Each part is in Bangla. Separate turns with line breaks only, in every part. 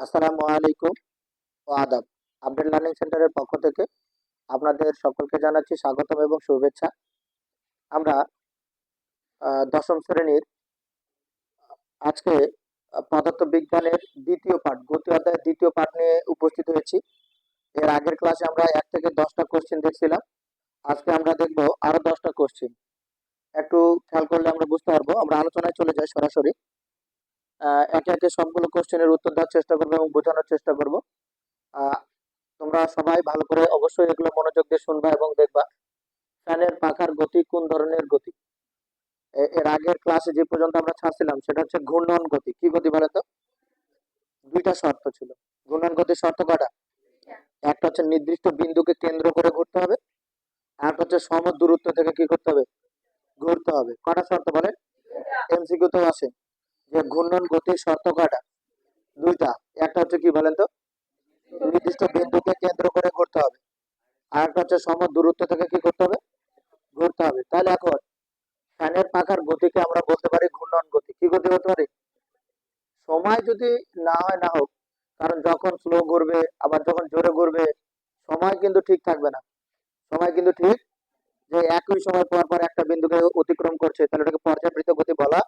আসসালামু আলাইকুম ও আদাব। আপডেট লার্নিং সেন্টারের পক্ষ থেকে আপনাদের সকলকে জানাচ্ছি স্বাগতম এবং শুভেচ্ছা। আমরা দশম শ্রেণির আজকে আহ, পদার্থ বিজ্ঞানের দ্বিতীয় পাঠ গতি অধ্যায়ের দ্বিতীয় পাঠ নিয়ে উপস্থিত হয়েছি। এর আগের ক্লাসে আমরা এক থেকে দশটা কোশ্চেন দেখছিলাম। আজকে আমরা দেখব আরও দশটা কোশ্চেন একটু খেয়াল করলে আমরা বুঝতে পারব। আমরা আলোচনায় চলে যাই সরাসরি। একে একে সবগুলো কোশ্চেনের উত্তর দেওয়ার চেষ্টা করব এবং বোঝানোর চেষ্টা করব। তোমরা সবাই ভালো করে অবশ্যই এগুলো মনোযোগ দিয়ে শুনবা এবং দেখবা ফ্যানের পাখার গতি কোন ধরনের গতি। এর আগের ক্লাসে যে পর্যন্ত আমরা ছাড়ছিলাম, সেটা হচ্ছে ঘূর্ণন গতি। কি গতি বলে তো? দুইটা শর্ত ছিল। ঘূর্ণন গতির শর্ত কটা? একটা হচ্ছে নির্দিষ্ট বিন্দুকে কেন্দ্র করে ঘুরতে হবে, আর হচ্ছে সম দূরত্ব থেকে কি করতে হবে? ঘুরতে হবে। কটা শর্ত বলেন? এমসিকিউ তো আসে ঘূর্ণন গতির শর্ত কটা দুইটা। একটা হচ্ছে কি বলেন তো? নির্দিষ্ট বিন্দুকে কেন্দ্র করে ঘুরতে হবে। আর একটা হচ্ছে সম দূরত্ব থেকে কি করতে হবে? ঘুরতে হবে। তাহলে এখন ফ্যানের পাখার গতিকে আমরা বলতে পারি ঘূর্ণন গতি। কি গতি হতে পারি? সময় যদি না হয় না হোক, কারণ যখন স্লো ঘুরবে, আবার যখন জোরে ঘুরবে, সময় কিন্তু ঠিক থাকবে না সময় কিন্তু ঠিক যে একই সময় পর পর একটা বিন্দুকে অতিক্রম করছে তাহলে ওটাকে পর্যাবৃত্ত গতি বলা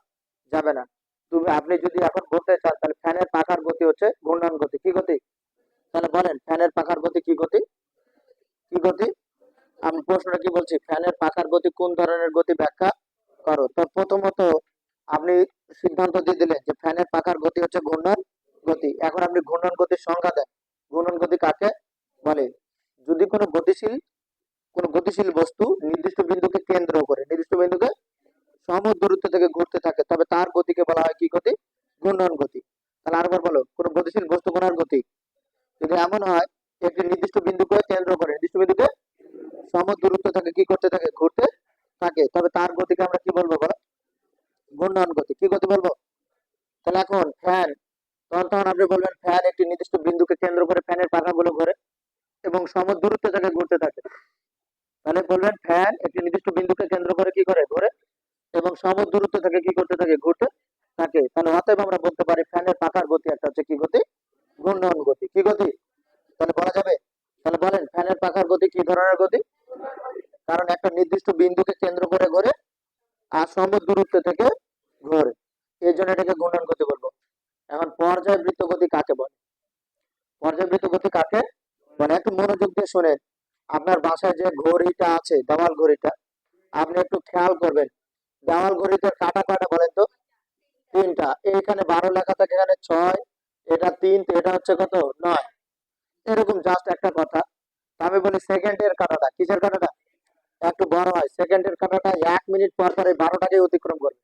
যাবে না তুমি আপনি যদি এখন বলতে চান তাহলে ফ্যানের পাখার গতি হচ্ছে ঘূর্ণন গতি কি গতি তাহলে বলেন ফ্যানের পাখার গতি কি গতি কি গতি আমি প্রশ্নটা কি বলছি ফ্যানের পাখার গতি কোন ধরনের গতি ব্যাখ্যা করো তো প্রথমত আপনি সিদ্ধান্ত দিয়ে দিলেন যে ফ্যানের পাখার গতি হচ্ছে ঘূর্ণন গতি। এখন আপনি ঘূর্ণন গতির সংজ্ঞা দেন। ঘূর্ণন গতি কাকে বলে? যদি কোনো গতিশীল কোনো গতিশীল বস্তু নির্দিষ্ট বিন্দুকে কেন্দ্র করে, নির্দিষ্ট বিন্দুকে সম দূরত্ব থেকে ঘুরতে থাকে, তবে তার গতিকে বলা হয় কি গতি? ঘূর্ণন গতি। তাহলে আরেকবার বলো, কোনো গতিশীল বস্তু কোনার গতি? যদি এমন হয়, একটি নির্দিষ্ট বিন্দুকে কেন্দ্র করে, নির্দিষ্ট বিন্দুকে সম দূরত্ব থেকে কি করতে থাকে? ঘুরতে থাকে। তবে তার গতিকে আমরা কি বলব বলো? ঘূর্ণন গতি। কি গতি বলব? তাহলে এখন ফ্যান তখন তখন আপনি বলবেন ফ্যান একটি নির্দিষ্ট বিন্দুকে কেন্দ্র করে ফ্যানের পাখাগুলো ঘোরে এবং সম দূরত্ব ঘুরতে থাকে। তাহলে বলবেন ফ্যান একটি নির্দিষ্ট বিন্দুকে কেন্দ্র করে কি করে? ঘোরে এবং সম দূরত্ব থেকে কি করতে থাকে? ঘুরতে থাকে। তাহলে অতএব আমরা বলতে পারি ফ্যানের পাখার গতি একটা হচ্ছে কি গতি? ঘূর্ণন গতি। কি গতি? তাহলে বলা যাবে? তাহলে বলেন ফ্যানের পাখার গতি কি ধরনের গতি? নির্দিষ্ট বিন্দুকে কেন্দ্র করে ঘোরে আর সম দূরত্ব থেকে ঘোরে। এই জন্য এটাকে ঘূর্ণন গতি বলব। এখন পর্যায়বৃত্ত গতি কাকে বলে? পর্যায়বৃত্ত গতি কাকে মানে একটু মনোযোগ দিয়ে শোনেন। আপনার বাসায় যে ঘড়িটা আছে, দেওয়াল ঘড়িটা, আপনি একটু খেয়াল করবেন। দেওয়াল ঘড়িতে কাটা কাটা বলেন তো? তিনটা। এইখানে বারো লেখা থাকে, এখানে ছয়, এটা তিন তো এটা হচ্ছে কত? নয়। এরকম জাস্ট একটা কথা। আমি বলি সেকেন্ডের কাটাটা। কিসের কাটাটা? সেকেন্ডের কাটাটা এক মিনিট পর পর এই বারোটাকে অতিক্রম করবে।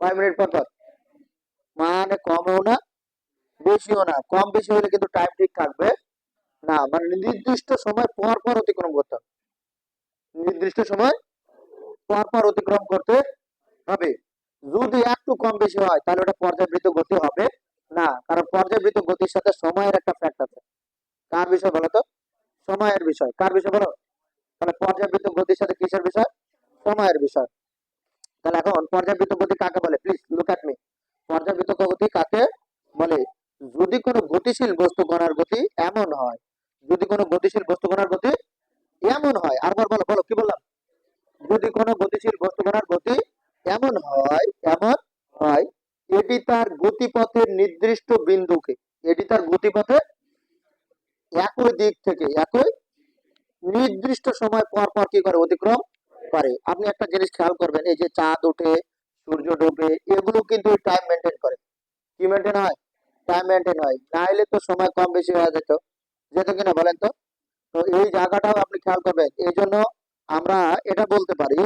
কয় মিনিট পর পর? মানে কমও না, বেশিও না। কম বেশি হলে কিন্তু টাইম ঠিক থাকবে না। মানে নির্দিষ্ট সময় পর পর অতিক্রম করতে হবে। নির্দিষ্ট সময় পর পর অতিক্রম করতে হবে। যদি একটু কম বেশি হয়, তাহলে ওটা পর্যাবৃত্ত গতি হবে না। কারণ পর্যাবৃত্ত গতির সাথে সময়ের একটা ফ্যাক্ট আছে। কার বিষয় বলো তো? সময়ের বিষয়। কার বিষয় বলো? তাহলে পর্যাবৃত্ত গতির সাথে কিসের বিষয়? সময়ের বিষয়। তাহলে এখন পর্যাবৃত্ত গতি কাকে বলে? প্লিজ লুক অ্যাট মি পর্যাবৃত্ত গতি কাকে বলে? যদি কোনো গতিশীল বস্তু কণার গতি এমন হয়, যদি কোনো গতিশীল বস্তু কণার গতি এমন হয় আরবার বলো বলো, কি বললাম? যদি কোনো গতিশীল বস্তু কণার গতি এমন হয় এমন হয়, এটি তার গতিপথের নির্দিষ্ট বিন্দুকে, এটি তার গতিপথে একই দিক থেকে, একই নির্দিষ্ট সময় পর পর কি করে অতিক্রম করে আপনি একটা জিনিস খেয়াল করবেন, এই যে চাঁদ ওঠে, সূর্য ডোবে, এগুলো কিন্তু টাইম মেনটেন করে। কি মেনটেন হয়? টাইম মেনটেন হয়। না হলে তো সময় কম বেশি হয়ে যেত। যেত কিনা বলেন তো? তো এই জায়গাটাও আপনি খেয়াল করবেন। এই জন্য আমরা এটা বলতে পারি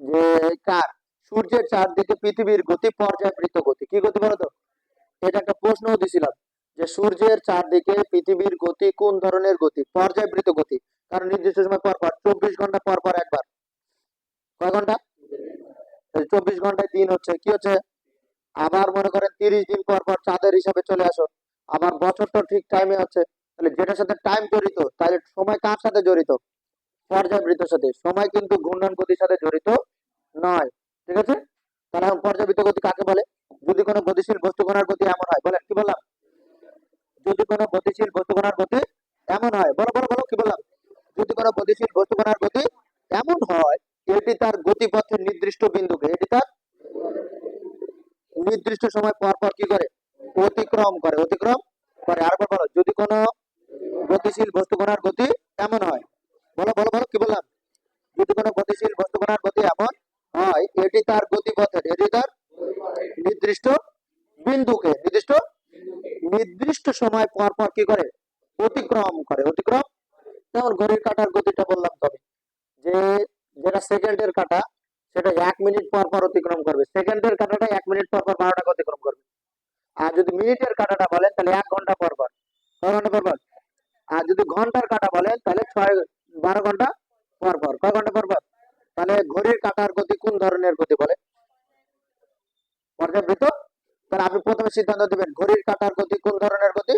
যে কার? সূর্যের চারদিকে পৃথিবীর গতি পর্যায়বৃত্ত গতি। কি গতি বলতো? এটা একটা প্রশ্নও দিছিলাম যে সূর্যের চারদিকে পৃথিবীর গতি কোন ধরনের গতি? পর্যায়বৃত্ত গতি। কারণ নির্দিষ্ট সময় পর পর, চব্বিশ ঘণ্টা পর পর একবার। কয় ঘণ্টা? চব্বিশ ঘন্টায় দিন হচ্ছে। কি হচ্ছে? আবার মনে করেন তিরিশ দিন পর পর চাঁদের হিসাবে চলে আসো। আবার বছর তো ঠিক টাইমে হচ্ছে। তাহলে যেটার সাথে টাইম জড়িত, তাহলে সময় কার সাথে জড়িত? পর্যাবৃত্তের সাথে। সময় কিন্তু ঘূর্ণন গতির সাথে জড়িত নয়। ঠিক আছে? তাহলে এখন পর্যাবৃত্ত গতি কাকে বলে? যদি কোনো গতিশীল বস্তু কণার গতি এমন হয়, বলেন কি বললাম? নির্দিষ্ট বিন্দুকে এটি তার নির্দিষ্ট সময় পর পর কি করে? অতিক্রম করে অতিক্রম করে। আরেকবার বলো, যদি কোনো গতিশীল বস্তু কণার গতি এমন হয়, বলো বলো বলো, কি বললাম? যদি কোনো গতিশীল বস্তু কণার গতি এমন হয়, এটি তার গতিপথের এটি তার নির্দিষ্ট বিন্দুকে, নির্দিষ্ট নির্দিষ্ট সময় পর পর কি করে অতিক্রম করে অতিক্রম যেমন ঘড়ির কাঁটার গতিটা বললাম তবে যে যেটা সেকেন্ডের কাঁটা সেটা এক মিনিট পর পর অতিক্রম করবে সেকেন্ডের কাঁটাটা এক মিনিট পর পর বারো টাকা অতিক্রম করবে আর যদি মিনিটের কাঁটাটা বলেন তাহলে এক ঘণ্টা পর পর কয় ঘণ্টা পর পর আর যদি ঘণ্টার কাঁটা বলেন তাহলে ছয় বারো ঘণ্টা পর পর। কয় ঘণ্টা পর পর? তাহলে ঘড়ির কাঁটার গতি কোন ধরনের গতি বলে? পর্যাবৃত্ত তাহলে আপনি প্রথমে সিদ্ধান্ত দেবেন ঘড়ির কাঁটার গতি কোন ধরনের গতি?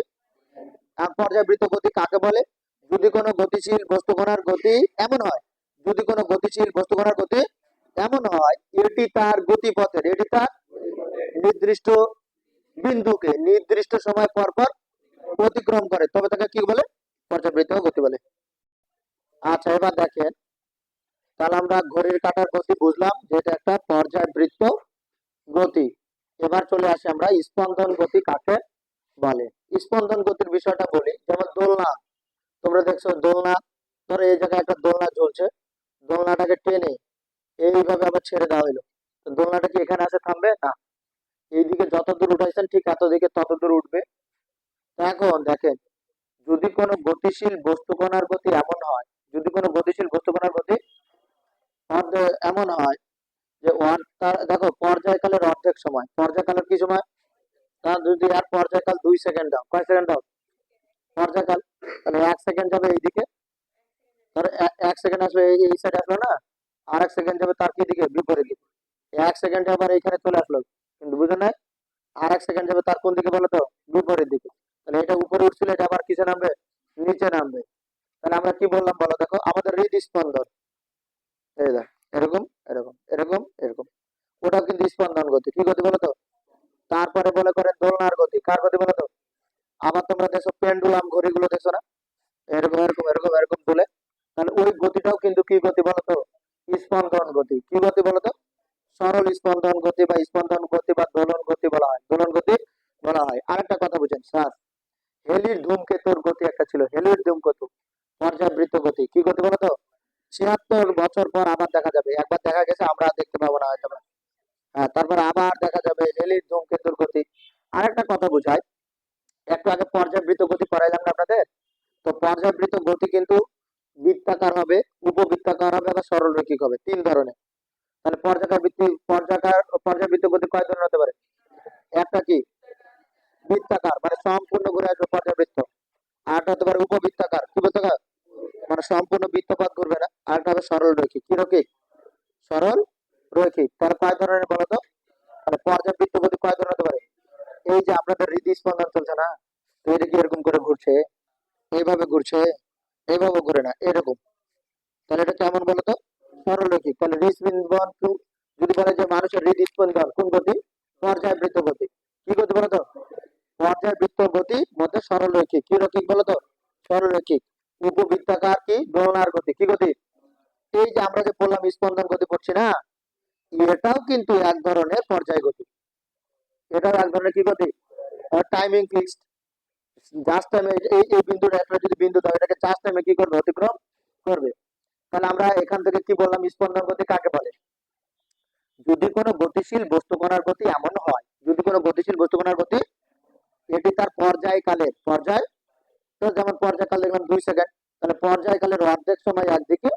আর পর্যাবৃত্ত গতি কাকে বলে? যদি কোনো গতিশীল বস্তু কণার গতি এমন হয়, যদি কোনো গতিশীল বস্তু কণার গতি এমন হয়, এটি তার গতিপথের, এটি তার নির্দিষ্ট বিন্দুকে নির্দিষ্ট সময় পর পর অতিক্রম করে, তবে তাকে কি বলে? পর্যাবৃত্ত গতি বলে। আচ্ছা এবার দেখেন। তাহলে আমরা ঘড়ির কাটার গতি বুঝলাম যে এটা একটা পর্যায়বৃত্ত গতি। এবার চলে আসি আমরা স্পন্দন গতি কাকে বলে। স্পন্দন গতির বিষয়টা বলি, যেমন দোলনা। তোমরা দেখছ দোলনা, ধরো এই জায়গায় একটা দোলনা ঝুলছে দোলনাটাকে টেনে এইভাবে আবার ছেড়ে দেওয়া তো দোলনাটা কি এখানে আসে থামবে? না। এইদিকে যত দূর উঠাইছেন, ঠিক এত দিকে তত দূর উঠবে এখন দেখেন, যদি কোনো গতিশীল বস্তু কণার গতি এমন হয় যদি কোনো গতিশীল বস্তু কণার গতি এমন হয় যে ওয়ান দেখো পর্যায়কালের অর্ধেক সময়। পর্যায়কালের কি সময়? তার যদি আর পর্যায়কাল দুই সেকেন্ড দাও। কয় সেকেন্ড দাও? পর্যায়কাল, তাহলে এক সেকেন্ড যাবে এইদিকে। ধরো এক সেকেন্ড আসবে এই এই সাইডে আসলো না? আর এক সেকেন্ড যাবে তার কি দিকে? বিপরীত দিকে। এক সেকেন্ড আবার এইখানে চলে আসলো। কিন্তু বুঝে নাই? আর এক সেকেন্ড যাবে তার কোন দিকে বলো তো? বিপরীত দিকে। তাহলে এটা উপরে উঠছিল, এটা আবার কিসে নামবে? নিচে নামবে। তাহলে আমরা কি বললাম বলো দেখো? আমাদের হৃদস্পন্দন এই দেখ, এরকম এরকম এরকম এরকম। ওটা কিন্তু স্পন্দন গতি। কি গতি বলো তো তারপরে বলে করে দোলনার গতি। কার গতি বলো তো আবার তোমরা দেখছ পেন্ডুলাম ঘড়িগুলো দেখছ না? এরকম এরকম এরকম এরকম তুলে তাহলে ওই গতিটাও কিন্তু কি গতি বলো তো স্পন্দন গতি। কি গতি বলো তো সরল স্পন্দন গতি বা স্পন্দন গতি বা দোলন গতি বলা হয়। দোলন গতি বলা হয়। আরেকটা কথা বুঝেন, স্যার। হেলির ধূমকেতুর গতি একটা ছিল। হেলির ধূমকেতু। পর্যাবৃত্ত গতি। কি গতি বলো তো? ছিয়াত্তর বছর পর আবার দেখা যাবে। একবার দেখা গেছে, আমরা দেখতে পাবো না হয়তো হ্যাঁ তারপর আবার দেখা যাবে হেলির ধূমকেতুর গতি। আরেকটা কথা বুঝাই। একটু আগে পর্যাবৃত্ত গতি পড়াইলাম আপনাদের? তো পর্যাবৃত্ত গতি কিন্তু বৃত্তাকার হবে, উপবৃত্তাকার হবে বা সরলরৈখিক হবে, তিন ধরনের। তাহলে পর্যায়কার বৃত্তি পর্যায়কার পর্যাবৃত্ত গতি কয় ধরনের হতে পারে? একটা কি? বৃত্তাকার মানে সম্পূর্ণ ঘুরে আসবে পর্যাবৃত্ত আরেকটা হতে পারে উপবৃত্তাকার। কি বৃত্তাকার? মানে সম্পূর্ণ বৃত্তপাত করবে না। আরেকটা হবে সরল রৈখিক। কি রৈখিক? সরল রৈখিক। তাহলে কয় ধরনের বলতো তাহলে পর্যাবৃত্ত গতি কয় ধরনের হতে পারে? এই যে আপনাদের হৃদস্পন্দন চলছে না, তো এটা কি এরকম করে ঘুরছে? এইভাবে ঘুরছে, এইভাবে ঘুরে না, এরকম। তাহলে এটা কেমন বলতো সরলরৈখিক তাহলে হৃদস্পন্দন যদি বলে যে মানুষের হৃদস্পন্দন কোন গতি? পর্যায়বৃত্ত গতি। কি গতি বলতো পর্যায়বৃত্ত গতি মধ্যে সরলরৈখিক কি রৈখিক বলতো সরলরৈখিক উপবৃত্তাকার কি দোলনার গতি কি গতি এই যে আমরা যে বললাম স্পন্দন গতি পড়ছি না এটাও কিন্তু এক ধরনের পর্যায় গতি এটাও এক ধরনের কি গতি টাইমিং ফিক্সড জাস্ট টাইমে এই এই বিন্দুটা একটা যদি বিন্দু দাও এটাকে জাস্ট টাইমে কি করবে? অতিক্রম করবে। তাহলে আমরা এখান থেকে কি বললাম? স্পন্দন গতি কাকে বলে? যদি কোনো গতিশীল বস্তু কণার গতি এমন হয়, যদি কোনো গতিশীল বস্তু কণার গতি, এটি তার পর্যায়কালের পর্যায়, তো যেমন পর্যায়কাল দেখলাম দুই সেকেন্ড তাহলে পর্যায়কালের অর্ধেক সময় একদিকে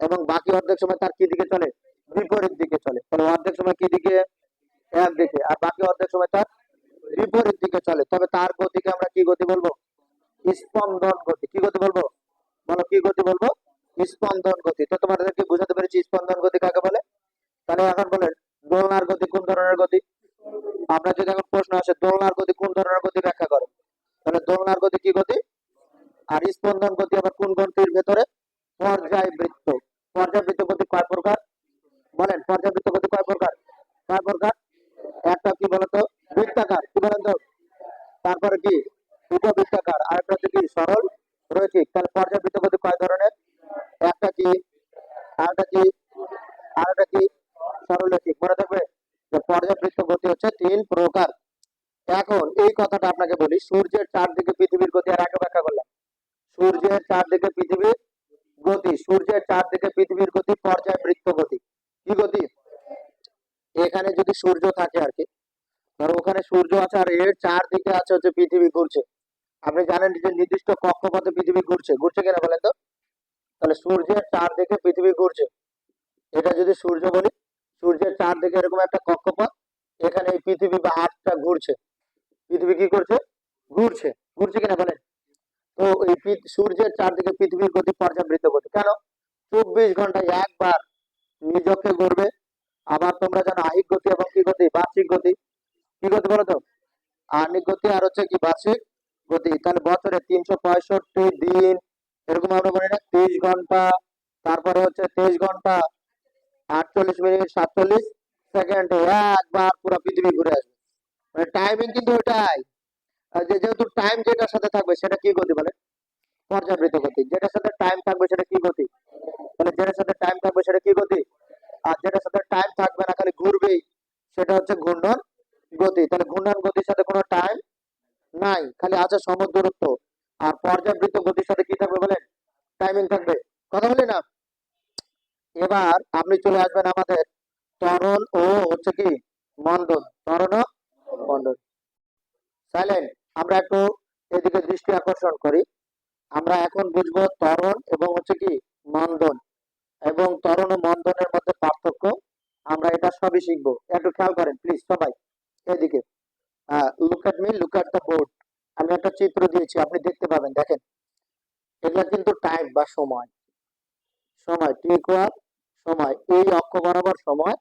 এবং বাকি অর্ধেক সময় তার কি দিকে চলে? বিপরীত দিকে চলে। তাহলে অর্ধেক সময় কি দিকে? একদিকে। আর বাকি অর্ধেক সময় তার বিপরীত দিকে চলে। তবে তার গতিকে আমরা কি গতি বলব? স্পন্দন গতি। কি গতি বলব? বলো, কি গতি বলব? স্পন্দন গতি। তো তোমাদেরকে বুঝাতে পেরেছি স্পন্দন গতি কাকে বলে? তাহলে এখন বলেন, দোলনার গতি কোন ধরনের গতি? আপনার যদি এখন প্রশ্ন আসে, দোলনার গতি কোন ধরনের গতি ব্যাখ্যা করো? তাহলে দোলনার গতি কি গতি? আর স্পন্দন গতি আবার কোন গতির ভেতরে? পর্যায়বৃত্ত। পর্যায়বৃত্ত গতি কয় প্রকার? বলেন, পর্যায়বৃত্ত গতি কয় প্রকার? কয় প্রকার? একটা কি বলতো? বৃত্তাকার। কি বলেন তো তারপরে কি? উপবৃত্তাকার আর একটা হচ্ছে কি সরল রৈখিক। তাহলে পর্যাবৃত্ত গতি কয় ধরনের? একটা কি, আরেকটা কি আরেকটা কি? সরল রৈখিক। মনে থাকবে যে পর্যাবৃত্ত গতি হচ্ছে তিন প্রকার। এখন এই কথাটা আপনাকে বলি, সূর্যের চারদিকে পৃথিবীর গতি আর আগে ব্যাখ্যা করলাম। সূর্যের চারদিকে পৃথিবীর গতি, সূর্যের চারদিকে পৃথিবীর গতি পর্যায়বৃত্ত গতি। কি গতি? এখানে যদি সূর্য থাকে আর কি ধরো ওখানে সূর্য আছে আর এর চারদিকে আছে হচ্ছে পৃথিবী ঘুরছে। আপনি জানেন যে নির্দিষ্ট কক্ষপথে পৃথিবী ঘুরছে। ঘুরছে কিনা বলেন তো? তাহলে সূর্যের চারদিকে পৃথিবী ঘুরছে। এটা যদি সূর্য বলি, সূর্যের চারদিকে এরকম একটা কক্ষপথ, এখানে এই পৃথিবী বা আটটা ঘুরছে। পৃথিবী কি করছে? ঘুরছে। ঘুরছে কিনা বলেন? তো এই সূর্যের চারদিকে পৃথিবীর গতি পর্যাবৃত্ত গতি কেন? চব্বিশ ঘন্টায় একবার নিজকে ঘুরবে। আবার তোমরা জানো আহিক গতি এবং কি গতি? বার্ষিক গতি। কি গতি বলো তো? গতি আর হচ্ছে কি বার্ষিক গতি। তাহলে বছরে তিনশো পঁয়ষট্টি দিন, এরকম আমরা বলি না তেইশ ঘণ্টা, তারপরে হচ্ছে তেইশ ঘণ্টা, আটচল্লিশ মিনিট, সাতচল্লিশ সেকেন্ড, একবার পুরো পৃথিবী ঘুরে আসবে। মানে টাইমিং কিন্তু যে যেহেতু টাইম যেটার সাথে থাকবে, সেটা কি গতি বলে পর্যাবৃত্ত গতি। যেটার সাথে টাইম থাকবে, সেটা কি গতি? তাহলে যেটার সাথে টাইম থাকবে, সেটা কি গতি? আর যেটার সাথে টাইম থাকবে না, খালি ঘুরবেই, সেটা হচ্ছে ঘূর্ণন গতি। তাহলে ঘূর্ণন গতির সাথে কোনো টাইম নাই, খালি আছে সমুদ্র দূরত্ব। আর পর্যাবৃত্ত গতির সাথে কি থাকবে বলেন? টাইমিং থাকবে। কথা বলি না? এবার আপনি চলে আসবেন আমাদের তরণ ও হচ্ছে কি মন্দন তরণ ও মন্দন সাইলেন্ট আমরা একটু এদিকে দৃষ্টি আকর্ষণ করি। আমরা এখন বুঝব ত্বরণ এবং হচ্ছে কি মন্দন এবং ত্বরণ ও মন্দনের মধ্যে পার্থক্য, আমরা এটা সবই শিখব। একটু খেয়াল করেন প্লিজ সবাই। এদিকে। Look at me look at the board আমি একটা চিত্র দিয়েছি, আপনি দেখতে পাবেন, দেখেন। এগুলা কিন্তু টাইম বা সময়। সময় টি ইকুয়াল সময়। এই অক্ষ বরাবর সময়,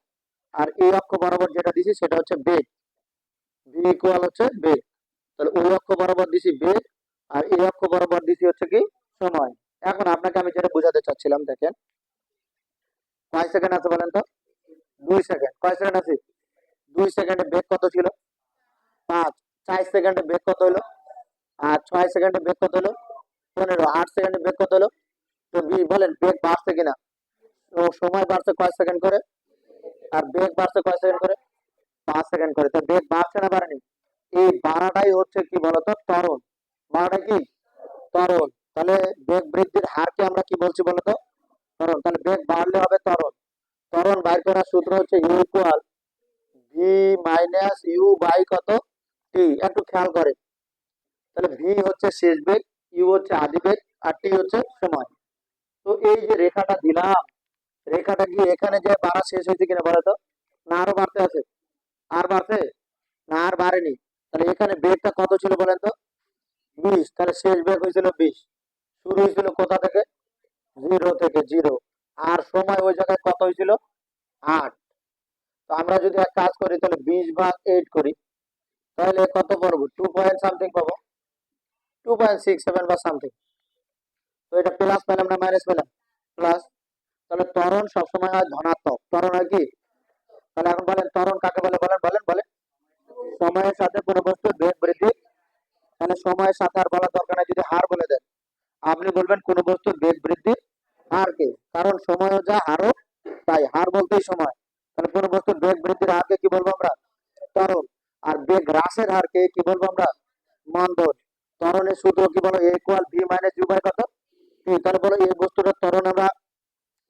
আর এই অক্ষ বরাবর যেটা দিছি, সেটা হচ্ছে বেগ। ভি ইকুয়াল হচ্ছে বেগ। তাহলে ওই অক্ষ বরাবর দিছি বেগ, আর এই অক্ষ বরাবর দিছি হচ্ছে কি, সময়। এখন আপনাকে আমি যেটা বোঝাতে চাচ্ছিলাম, দেখেন। কয় সেকেন্ড আছে বলেন তো? দুই সেকেন্ড। কয় সেকেন্ড আছে? দুই সেকেন্ডে বেগ কত ছিল? পাঁচ চার সেকেন্ডে বেগ কত হলো? আর ছয় সেকেন্ডে বেগ কত হলো? পনেরো, আট সেকেন্ডে বেগ কত হলো? তো বি- বলেন বেগ বাড়ছে কিনা? তো সময় বাড়ছে কয় সেকেন্ড করে? আর বেগ বাড়ছে কয় সেকেন্ড করে? পাঁচ সেকেন্ড করে। তো বেগ বাড়ছে না বাড়েনি? এই বাড়াটাই হচ্ছে কি বলতো? ত্বরণ। বাড়াটা কি? ত্বরণ। তাহলে বেগ বৃদ্ধির হারকে আমরা কি বলছি বলতো? ত্বরণ। তাহলে বেগ বাড়লে হবে ত্বরণ। ত্বরণ বাইর করার সূত্র হচ্ছে U equal V minus U by কত? টি, একটু খেয়াল করে তাহলে ভি হচ্ছে শেষ বেগ, ইউ হচ্ছে আদি বেগ, আর টি হচ্ছে সময়। তো এই যে রেখাটা দিলাম, রেখাটা কি এখানে যে বাড়া শেষ হয়েছে কিনা বলো তো? না, আরও বাড়তে আছে। আর বাড়ছে? না, আর বাড়েনি। তাহলে এখানে বেগটা কত ছিল বলেন তো? বিশ। তাহলে শেষ বেগ হয়েছিল বিশ। শুরু হয়েছিল কোথা থেকে? জিরো থেকে জিরো। আর সময় ওই জায়গায় কত হয়েছিল? আট। তো আমরা যদি এক কাজ করি, তাহলে বিশ ভাগ এইট করি। তাহলে কত পারব টু পয়েন্ট সামথিং পাবো। টু পয়েন্ট সিক্স সেভেন বা সামথিং তো এটা প্লাস পেলাম না মাইনাস পেলাম? প্লাস তাহলে ত্বরণ সবসময় হয় ধনাত্মক। ত্বরণ হয় কি? তাহলে এখন বলেন, ত্বরণ কাকে বলে? বলেন বলেন বলেন। সময়ের সাথে কোনো বস্তুর বেগ বৃদ্ধি। তাহলে সময়ের সাথে আর বলার দরকার যদি হার বলে দেন। আপনি বলবেন, কোনো বস্তুর বেগ বৃদ্ধি। হারকে কারণ সময়ও যা হারও তাই। হার বলতেই সময়। তাহলে কোনো বস্তুর বেগ বৃদ্ধির হারকে কি বলব আমরা? ত্বরণ। আর বেগ হ্রাসের হারকে কি বলব আমরা? মন্দন ত্বরণের সূত্র কি বলো? A equal V minus U by কত? তাহলে বলো এই বস্তুটার ত্বরণ আমরা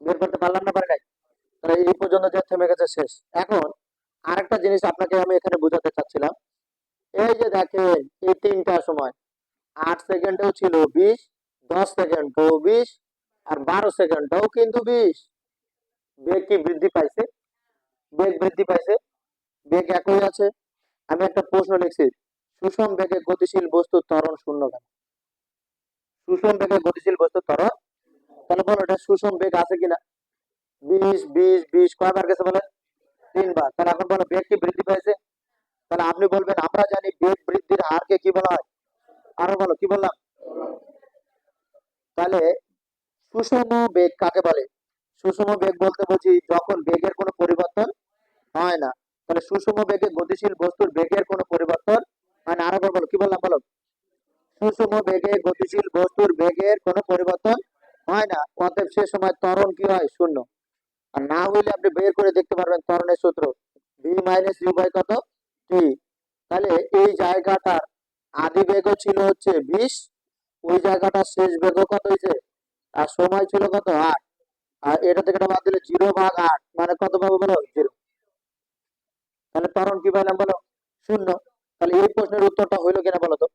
বের করতে পারলাম না পারি নাই? তাহলে এই পর্যন্ত যে থেমে গেছে, শেষ। এখন আরেকটা জিনিস আপনাকে আমি এখানে বোঝাতে চাচ্ছিলাম। এই যে দেখেন, এই তিনটা সময়। আট সেকেন্ডেও ছিল বিশ, দশ সেকেন্ডও বিশ, আর বারো সেকেন্ডটাও কিন্তু বিশ। বেগ কি বৃদ্ধি পাইছে? বেগ বৃদ্ধি পাইছে। বেগ একই আছে। আমি একটা প্রশ্ন লিখছি। সুষম বেগে গতিশীল বস্তু ত্বরণ শূন্য কেন? সুষম বেগে গতিশীল বস্তু ত্বরণ? তাহলে বলো এটা সুষম বেগ আছে কিনা? বিশ বিশ বিশ, কয়বার গেছে বলে? তিনবার। তাহলে এখন বলো বেগ কি বৃদ্ধি পাইছে তাহলে আপনি বলবেন, আমরা জানি বেগ বৃদ্ধির হারকে কি বলা হয়? আরও বলো, কি বললাম? তাহলে সুষম বেগ কাকে বলে? সুষম বেগ বলতে বলছি যখন বেগের কোনো পরিবর্তন হয় না। তাহলে সুষম বেগে গতিশীল বস্তুর বেগের কোনো পরিবর্তন হয় না। আরও বলো, কি বললাম, বলো? সুষম বেগে গতিশীল বস্তুর বেগের কোনো পরিবর্তন হয় না। অতএব সে সময় ত্বরণ কি হয়? শূন্য। আর না হইলে আপনি বের করে দেখতে পারবেন ত্বরণের সূত্র। ভি মাইনাস ইউ বাই কত? টি তাহলে এই জায়গাটার আদি বেগও ছিল হচ্ছে বিশ। ওই জায়গাটার শেষ বেগও কত হয়েছে? আর সময় ছিল কত? আট। আর এটা থেকে বাদ দিলে জিরো ভাগ আট। মানে কত পাবো বলো? জিরো। তাহলে ত্বরণ কি পাইলাম বলো? শূন্য। তাহলে এই প্রশ্নের উত্তরটা হইল কিনা বলো তো?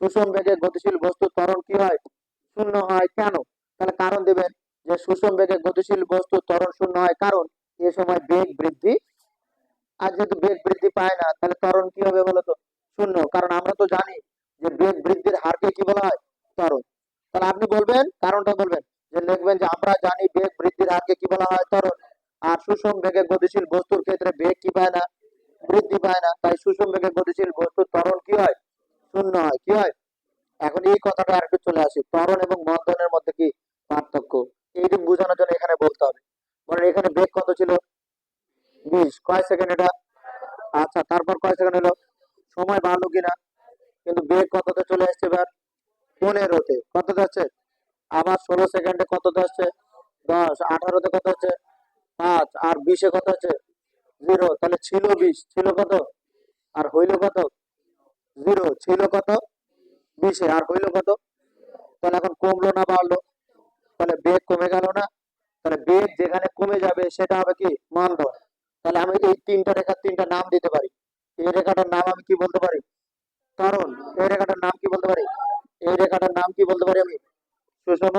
সুষম বেগে গতিশীল বস্তু ত্বরণ কি হয়? শূন্য হয় কেন? তাহলে কারণ দিবেন যে সুষম বেগে গতিশীল বস্তু ত্বরণ শূন্য হয় কারণ এ সময় বেগ বৃদ্ধি আর যেহেতু বেগ বৃদ্ধি পায় না, তাহলে ত্বরণ কি হবে বলতো শূন্য। কারণ আমরা তো জানি যে বেগ বৃদ্ধির হারকে কি বলা হয়? ত্বরণ। তাহলে আপনি বলবেন, কারণটা বলবেন। যে লিখবেন যে আমরা জানি বেগ বৃদ্ধির হারকে কি বলা হয়? ত্বরণ। আর সুষম বেগে গতিশীল বস্তুর ক্ষেত্রে বেগ কি পায় না? বৃদ্ধি পায় না, তাই সুষম বেগে গতিশীল বস্তুর ত্বরণ কি হয়? শূন্য হয়। কি হয়? এখন এই কথাটা আরেকটু চলে আসি। ত্বরণ এবং মন্দনের মধ্যে কি পার্থক্য? এইটুকু বোঝানোর জন্য এখানে বলতে হবে। মানে এখানে বেগ কত ছিল? বিশ। কয় সেকেন্ড এটা? আচ্ছা তারপর কয় সেকেন্ড হলো? সময় ভালো কিনা? কিন্তু বেগ কততে চলে আসছে এবার? পনেরোতে। কত যাচ্ছে আবার ষোলো সেকেন্ডে কত যাচ্ছে দশ। আঠারোতে কত হচ্ছে? পাঁচ। আর বিশে কত হচ্ছে? জিরো, তাহলে ছিল বিশ, ছিল কত? আর হইল কত? জিরো, ছিল কত? বিশে আর হইল কত? তাহলে এখন কমলো না, বাড়লো। তাহলে বেগ কমে গেল না। তাহলে বেগ যেখানে কমে যাবে, সেটা হবে কি? মন্দন তাহলে আমি এই তিনটা রেখার তিনটা নাম দিতে পারি। এই রেখাটার নাম আমি কি বলতে পারি? কারণ এই রেখাটার নাম কি বলতে পারি? এই রেখাটার নাম কি বলতে পারি আমি? সুষম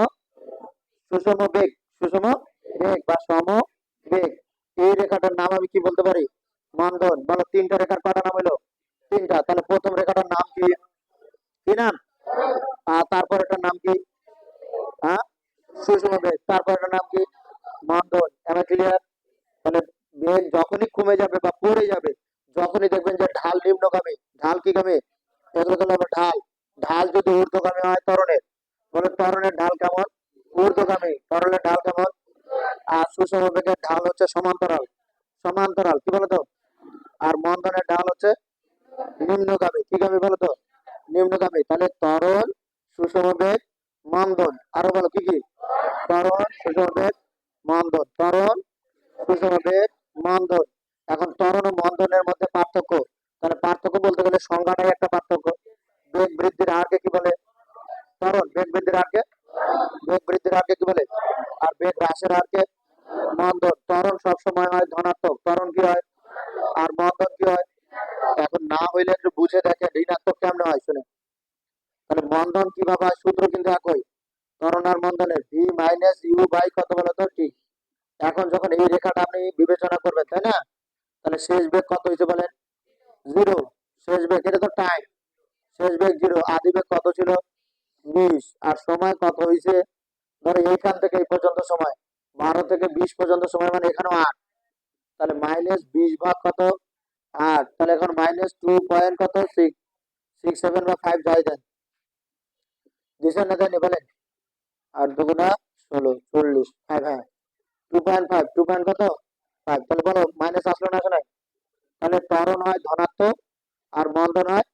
সুষম বেগ সুষম বেগ বা সম বেগ এই রেখাটার নাম আমি কি বলতে পারি মন্দন বলো তিনটা রেখার কটা নাম হলো তিনটা তাহলে প্রথম রেখাটার নাম কি কি নাম আর তারপর এটার নাম কি হ্যাঁ সুষম বেগ তারপর এটার নাম কি মন্দন এবার ক্লিয়ার তাহলে বেগ যখনই কমে যাবে বা পড়ে যাবে যখনই দেখবেন যে ঢাল নিম্নগামী ঢাল কি গামী এগুলো হলো আবার ঢাল ঢাল যদি ঊর্ধ্বগামী হয় ত্বরণের বলে ত্বরণের ঢাল কেমন ঊর্ধ্বগামী ত্বরণের ঢাল কেমন আর সুষম বেগের ঢাল হচ্ছে সমান্তরাল সমান্তরাল কি বলতো আর মন্দনের ঢাল হচ্ছে নিম্নগামী কি গামী বলতো নিম্নগামী তাহলে ত্বরণ সুষম বেগ মন্দন আরও বলো, কি কি? ত্বরণ সুষম বেগ মন্দন ত্বরণ সুষম এখন ত্বরণ ও মন্দনের মধ্যে পার্থক্য। তাহলে পার্থক্য বলতে গেলে সংজ্ঞাটাই একটা পার্থক্য। বেগ বৃদ্ধির হারকে কি বলে? ত্বরণ। বেগ বৃদ্ধির হারকে? বেগ বৃদ্ধির হারকে কি বলে? আর বেগ হ্রাসের হারকে? মন্দন ত্বরণ সবসময় হয় ধনাত্মক। ত্বরণ কি হয়? আর মন্দন কি হয়? এখন না হইলে একটু বুঝে দেখেন ঋণাত্মক কেমন হয়, শুনে। তাহলে মন্দন কীভাবে হয়? সূত্র কিন্তু একই। ত্বরণ আর মন্দনের ভি মাইনাস ইউ বাই কত বলো তো? ঠিক এখন যখন এই রেখাটা আপনি বিবেচনা করবেন, তাই না? তাহলে শেষ বেগ কত হয়েছে বলেন? জিরো শেষ বেগ, এটা তো টাইম শেষ বেগ জিরো আদি বেগ কত ছিল? বিশ। আর সময় কত হয়েছে? ধরো এইখান থেকে এই পর্যন্ত সময়। বারো থেকে বিশ পর্যন্ত সময় মানে এখানেও আট। তাহলে মাইনাস বিশ ভাগ কত? আট। তাহলে এখন মাইনাস টু পয়েন্ট কত? সিক্স সিক্স সেভেন বা ফাইভ যাই দেন। দিচ্ছেন না বলেন আর দুগুণা ষোলো, চল্লিশ ফাইভ হ্যাঁ two point five two point কত? ফাইভ তাহলে বলো মাইনাস আসলো না আসলে তাহলে ত্বরণ হয় ধনাত্মক আর মন্দন হয়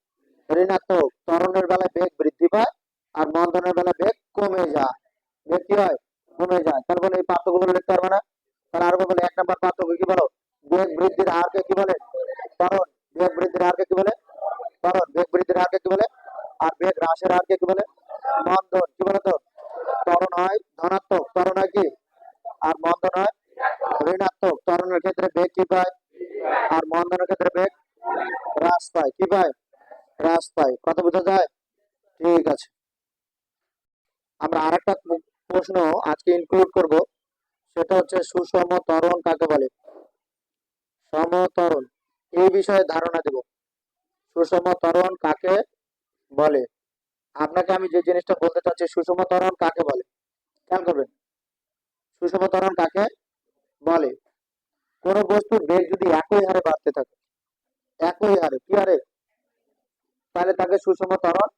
ঋণাত্মক। ত্বরণের বেলায় বেগ বৃদ্ধি পায় আর মন্দনের বেলায় বেগ কমে যায়। বেগ কি হয়? কমে যায়। তাহলে বলে, এই পার্থক্যগুলো লিখতে পারবে না? তাহলে আরও বলে, এক নম্বর পার্থক্য কি বলো? বেগ বৃদ্ধির হারকে কি বলে? ত্বরণ। বেগ বৃদ্ধির হারকে কি বলে? ত্বরণ। বেগ বৃদ্ধির হারকে কি বলে? আর বেগ হ্রাসের হারকে কি বলে? মন্দন কি বলে তো ত্বরণ হয় ধনাত্মক কি? আর হয় ঋণাত্মক। ক্ষেত্রে বেগ কি পায়? আর ক্ষেত্রে বেগ হ্রাস পায়। কি পায়? হ্রাস পায়। বোঝা যায়? ঠিক আছে। আমরা আরেকটা প্রশ্ন আজকে ইনক্লুড করব। সেটা হচ্ছে সুষম ত্বরণ কাকে বলে? সমতরণ এই বিষয়ে ধারণা দেব। সুষম ত্বরণ কাকে বলে? আপনাকে আমি যে জিনিসটা বলতে চাচ্ছি, সুষম ত্বরণ কাকে বলে? খেয়াল করবেন। সুষম ত্বরণ কাকে বলে? কোন বস্তুর বেগ যদি একই হারে বাড়তে থাকে, একই হারে, কি হারে? তাহলে তাকে সুষম ত্বরণ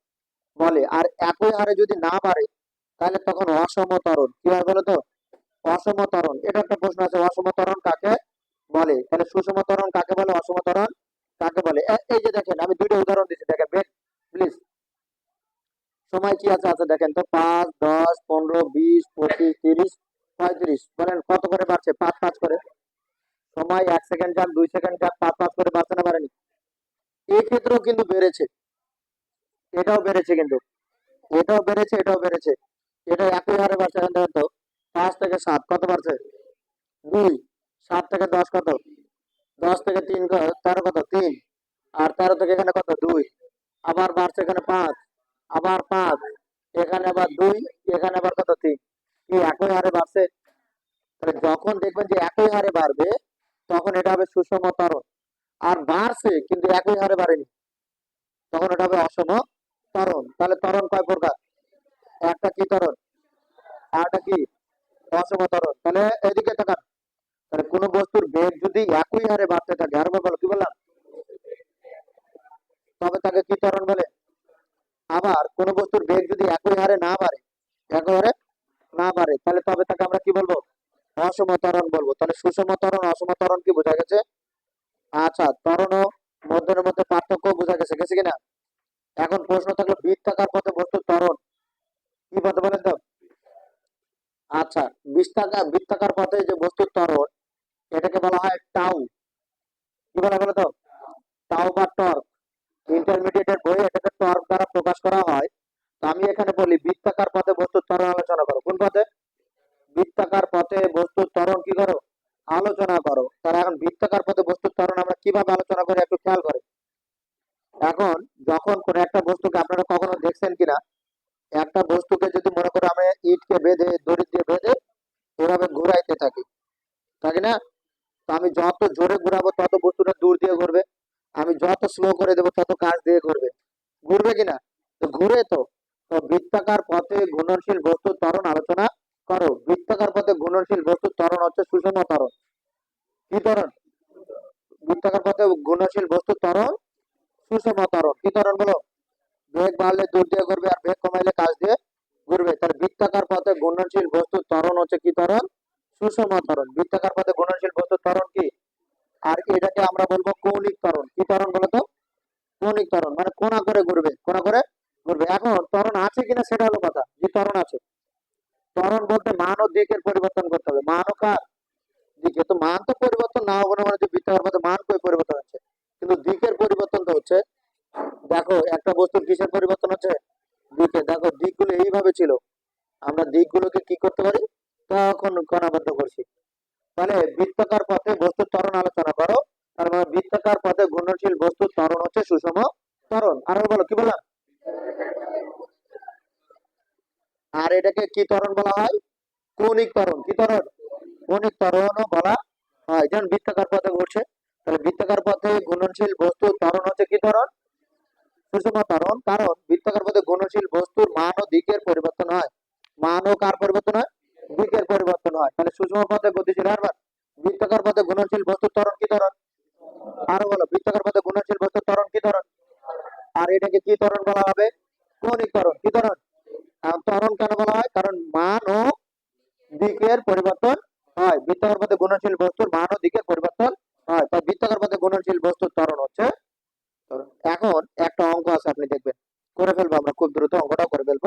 বলে। আর একই হারে যদি না বাড়ে, তাহলে তখন অসম ত্বরণ। কি হয় বলো তো অসম ত্বরণ। এটা একটা প্রশ্ন আছে, অসম ত্বরণ কাকে বলে? তাহলে সুষম ত্বরণ কাকে বলে? অসম ত্বরণ কাকে বলে? এই যে দেখেন, আমি দুইটা উদাহরণ দিচ্ছি। দেখেন, বেগ প্লিজ সময় কি আছে? আছে দেখেন তো, পাঁচ, দশ, পনেরো, বিশ, পঁচিশ, তিরিশ, পঁয়ত্রিশ। বলেন, কত করে বাড়ছে? পাঁচ পাঁচ করে। সময়, এক সেকেন্ড যাক দুই সেকেন্ড যাক পাঁচ পাঁচ করে বাড়ছে না বাড়েনি? এই ক্ষেত্রেও কিন্তু বেড়েছে। এটাও বেড়েছে কিন্তু। এটাও বেড়েছে এটাও বেড়েছে। এটা একই হারে বাড়ছে, এখন দেখেন তো, পাঁচ থেকে সাত, কত বাড়ছে? দুই। সাত থেকে দশ কত? দশ থেকে তিন তেরো কত? তিন। আর তেরো থেকে এখানে কত? দুই। আবার বাড়ছে এখানে পাঁচ। আবার পাঁচ, এখানে আবার দুই, এখানে আবার কত তিন? কি একই হারে বাড়ছে? তাহলে যখন দেখবেন যে একই হারে বাড়বে, তখন এটা হবে সুষম ত্বরণ। আর বাড়ছে, কিন্তু একই হারে বাড়েনি। তখন এটা হবে অসম ত্বরণ। তাহলে ত্বরণ কয় প্রকার? একটা কি ত্বরণ? আর একটা কি? অসম ত্বরণ। তাহলে এদিকে তাকান। তাহলে কোন বস্তুর বেগ যদি একই হারে বাড়তে থাকে আর বলো কি বললাম? তবে তাকে কি ত্বরণ বলে আবার কোন বস্তুর বেগ যদি একই হারে না বাড়ে একই হারে না বাড়ে তাহলে তবে তাকে আমরা কি বলব অসম তরণ বলব। তাহলে সুষম তরণ অসম তরণ কি বোঝা গেছে? আচ্ছা তরণ ও মধ্যের মধ্যে পার্থক্য বোঝা গেছে গেছে কিনা? এখন প্রশ্ন থাকল, বৃত্তাকার পথে বস্তু তরণ কি পথে বলেন তো? আচ্ছা বৃত্তাকার বৃত্তাকার পথে যে বস্তুর করি একটু খেয়াল করে এখন যখন কোন একটা বস্তুকে আপনারা কখনো দেখছেন কিনা, একটা বস্তুকে যদি মনে করো আমি ইটকে বেঁধে, দড়ি দিয়ে বেঁধে এভাবে ঘুরাইতে থাকি, তাই না? তো আমি যত জোরে ঘুরাবো তত বস্তুটা দূর দিয়ে ঘুরবে, আমি যত স্লো করে দেবো তত কাজ দিয়ে ঘুরবে। ঘুরবে কিনা? তো ঘুরে তো। তো বৃত্তাকার পথে ঘূর্ণনশীল বস্তুর ত্বরণ আলোচনা করো। বৃত্তাকার পথে ঘূর্ণনশীল বস্তুর ত্বরণ হচ্ছে সুষম ত্বরণ। কি ত্বরণ? বৃত্তাকার পথে ঘূর্ণনশীল বস্তুর ত্বরণ, সুষম ত্বরণ। কি ত্বরণ বলো? বেগ বাড়লে দূর দিয়ে ঘুরবে আর বেগ কমাইলে কাজ দিয়ে ঘুরবে। তার বৃত্তাকার পথে ঘূর্ণনশীল বস্তুর ত্বরণ হচ্ছে কি ত্বরণ? সুষম ত্বরণ। বৃত্তাকার পথে ঘূর্ণনশীল বস্তুর ত্বরণ কি? আর এটাকে আমরা বলব কৌণিক ত্বরণ। কি ত্বরণ বলো তো? কৌণিক ত্বরণ। মানে কোনা করে ঘুরবে? কোনা করে ঘুরবে? এখন ত্বরণ আছে কিনা সেটা হলো কথা। যে ত্বরণ আছে। ত্বরণ বলতে মান ও দিকের পরিবর্তন করতে হবে। মান ও কার? দিকে তো মান তো পরিবর্তন না হবে মানে যে পথে মান পরিবর্তন হচ্ছে? কিন্তু দিকের পরিবর্তন তো হচ্ছে, দেখো একটা বস্তুর কিসের পরিবর্তন হচ্ছে? দিকে দেখো দিকগুলো এইভাবে ছিল। আমরা দিকগুলোকে কি করতে পারি? তখন কণাবদ্ধ করছি। তাহলে বৃত্তাকার পথে বস্তুর ত্বরণ আলোচনা করো। তার মানে বৃত্তাকার পথে ঘূর্ণনশীল বস্তুর ত্বরণ হচ্ছে সুষম ত্বরণ। আর বলো, কি বললাম? আর এটাকে কি ত্বরণ বলা হয়? কৌণিক ত্বরণ। কি ত্বরণ? কৌণিক ত্বরণও বলা হয়। যেমন বৃত্তাকার পথে ঘুরছে। তাহলে বৃত্তাকার পথে ঘূর্ণনশীল বস্তুর ত্বরণ হচ্ছে কি ত্বরণ? সুষম ত্বরণ। কারণ বৃত্তাকার পথে ঘূর্ণনশীল বস্তুর মান ও দিকের পরিবর্তন হয়। মান ও কার পরিবর্তন হয়? দিকের পরিবর্তন হয়। তাহলে সুষম পথে গতিশীল হারবার বৃত্তাকার পথে ঘূর্ণনশীল বস্তুর ত্বরণ কি ত্বরণ? আরও বলো, বৃত্তাকার পথে ঘূর্ণনশীল বস্তুর ত্বরণ কি ত্বরণ? আর এটাকে কি ত্বরণ বলা হবে? কৌণিক ত্বরণ। কি আর ত্বরণ কেন বলা হয়? কারণ মান ও দিকের পরিবর্তন হয়, বৃত্তাকার পথে ঘূর্ণনশীল বস্তুর মান ও দিকের পরিবর্তন হয়। তাই বৃত্তাকার পথে ঘূর্ণনশীল বস্তুর ত্বরণ হচ্ছে এখন একটা অঙ্ক আছে, আপনি দেখবেন। করে ফেলব আমরা, খুব দ্রুত অঙ্কটাও করে ফেলব।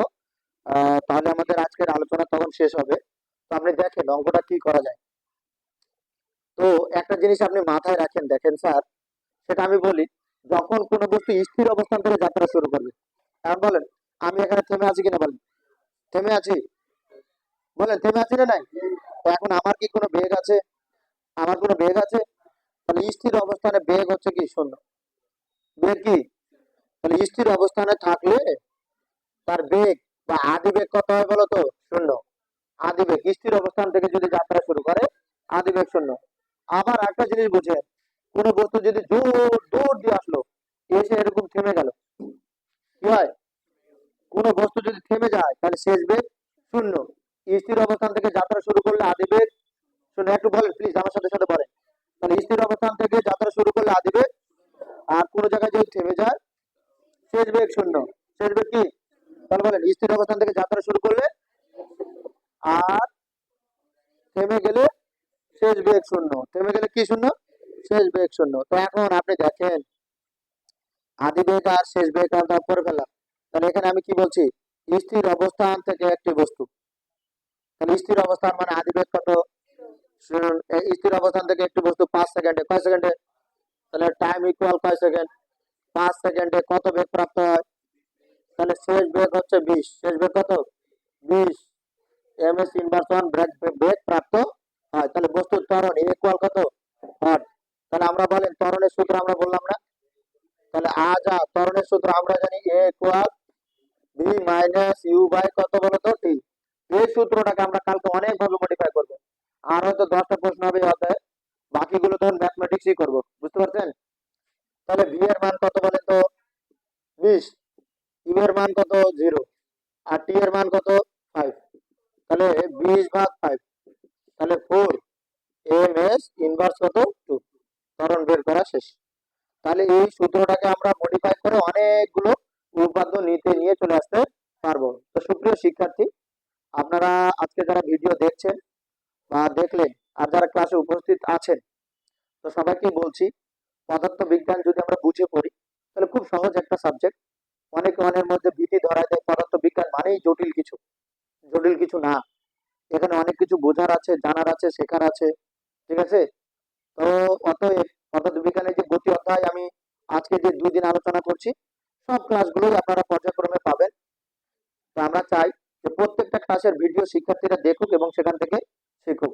তাহলে আমাদের আজকের আলোচনা তখন শেষ হবে। তো আপনি দেখেন অঙ্কটা কি করা যায়। তো একটা জিনিস আপনি মাথায় রাখেন, দেখেন স্যার, সেটা আমি বলি, যখন কোনো বস্তু স্থির অবস্থান থেকে যাত্রা শুরু করবে এখন বলেন, আমি এখানে থেমে আছি কিনা বলেন? থেমে আছি? বলেন, থেমে আছি না নাই? এখন আমার কি কোনো বেগ আছে? আমার কোনো বেগ আছে? তাহলে স্থির অবস্থানে বেগ হচ্ছে কি? শূন্য। বেগ কি? তাহলে স্থির অবস্থানে থাকলে তার বেগ বা আদি বেগ কত হয় বলো তো? শূন্য। আদি বেগ। স্থির অবস্থান থেকে যদি যাত্রা শুরু করে, আদি বেগ শূন্য। আবার একটা জিনিস বুঝে। কোন বস্তু যদি জোর দৌড় দিয়ে আসলো, এসে এরকম থেমে গেল। কি হয়? কোন বস্তু যদি থেমে যায়, তাহলে শেষ বেগ শূন্য। স্থির অবস্থান থেকে যাত্রা শুরু করলে আদি শুনে একটু বলেন প্লিজ আমার সাথে সাথে বলেন। তাহলে স্থির অবস্থান থেকে যাত্রা শুরু করলে আদি বেগ আর কোনো জায়গায় যদি থেমে যায়, শেষ বেগ শূন্য। শেষ বেগ কি? তাহলে বলেন, স্থির অবস্থান থেকে যাত্রা শুরু করলে আর থেমে গেলে শেষ বেগ শূন্য। থেমে গেলে কি শূন্য? শেষ বেগ শূন্য। তো এখন আপনি দেখেন আদি বেগ আর শেষ বেগ আমরা করে ফেললাম। তাহলে এখানে আমি কি বলছি? স্থির অবস্থান থেকে একটি বস্তু। তাহলে স্থির অবস্থান মানে আদি আদিবেগ কত স্থির অবস্থান থেকে একটি বস্তু পাঁচ সেকেন্ডে, কয় সেকেন্ডে? তাহলে টাইম ইকুয়াল কয় সেকেন্ড? পাঁচ সেকেন্ডে কত বেগ প্রাপ্ত হয়? তাহলে শেষ বেগ হচ্ছে বিশ। শেষ বেগ কত? বিশ। M S inverse one break, বেগ প্রাপ্ত হয়। তাহলে বস্তুর ত্বরণ ইকুয়াল কত? হট তাহলে আমরা বলেন ত্বরণের সূত্র আমরা বললাম না? তাহলে আ যা, ত্বরণের সূত্র আমরা জানি A equal B minus U by কত বলো তো টি এই সূত্রটাকে আমরা কালকে অনেক ভাবে মডিফাই করব। আর হয়তো দশটা প্রশ্ন হবে অধ্যায়ে। বাকিগুলো তখন ম্যাথমেটিক্সই করব, বুঝতে পারছেন? তাহলে ভি এর মান কত বলেন তো? বিশ। ইউ এর মান কত? জিরো আর টি এর মান কত? ফাইভ তাহলে বিশ ভাগ ফাইভ তাহলে ফোর এম এস ইনভার্স কত? টু ত্বরণ বের করা শেষ। তাহলে এই সূত্রটাকে আমরা মডিফাই করে অনেকগুলো উপপাদ্য নিতে নিয়ে চলে আসতে পারব তো সুপ্রিয় শিক্ষার্থী আপনারা আজকে যারা ভিডিও দেখছেন বা দেখলেন আর যারা ক্লাসে উপস্থিত আছেন, তো সবাইকে বলছি পদার্থ বিজ্ঞান যদি আমরা বুঝে পড়ি, তাহলে খুব সহজ একটা সাবজেক্ট অনেক মনের মধ্যে ভীতি ধরা দেয় পদার্থ বিজ্ঞান মানেই জটিল কিছু। জটিল কিছু না। এখানে অনেক কিছু বোঝার আছে, জানার আছে, শেখার আছে। ঠিক আছে? তো অতএব পদার্থ বিজ্ঞানের যে গতি অধ্যায় আমি আজকে যে দুই দিন আলোচনা করছি, সব ক্লাসগুলোই আপনারা পর্যায়ক্রমে পাবেন। তো আমরা চাই যে প্রত্যেকটা ক্লাসের ভিডিও শিক্ষার্থীরা দেখুক এবং সেখান থেকে শিখুক।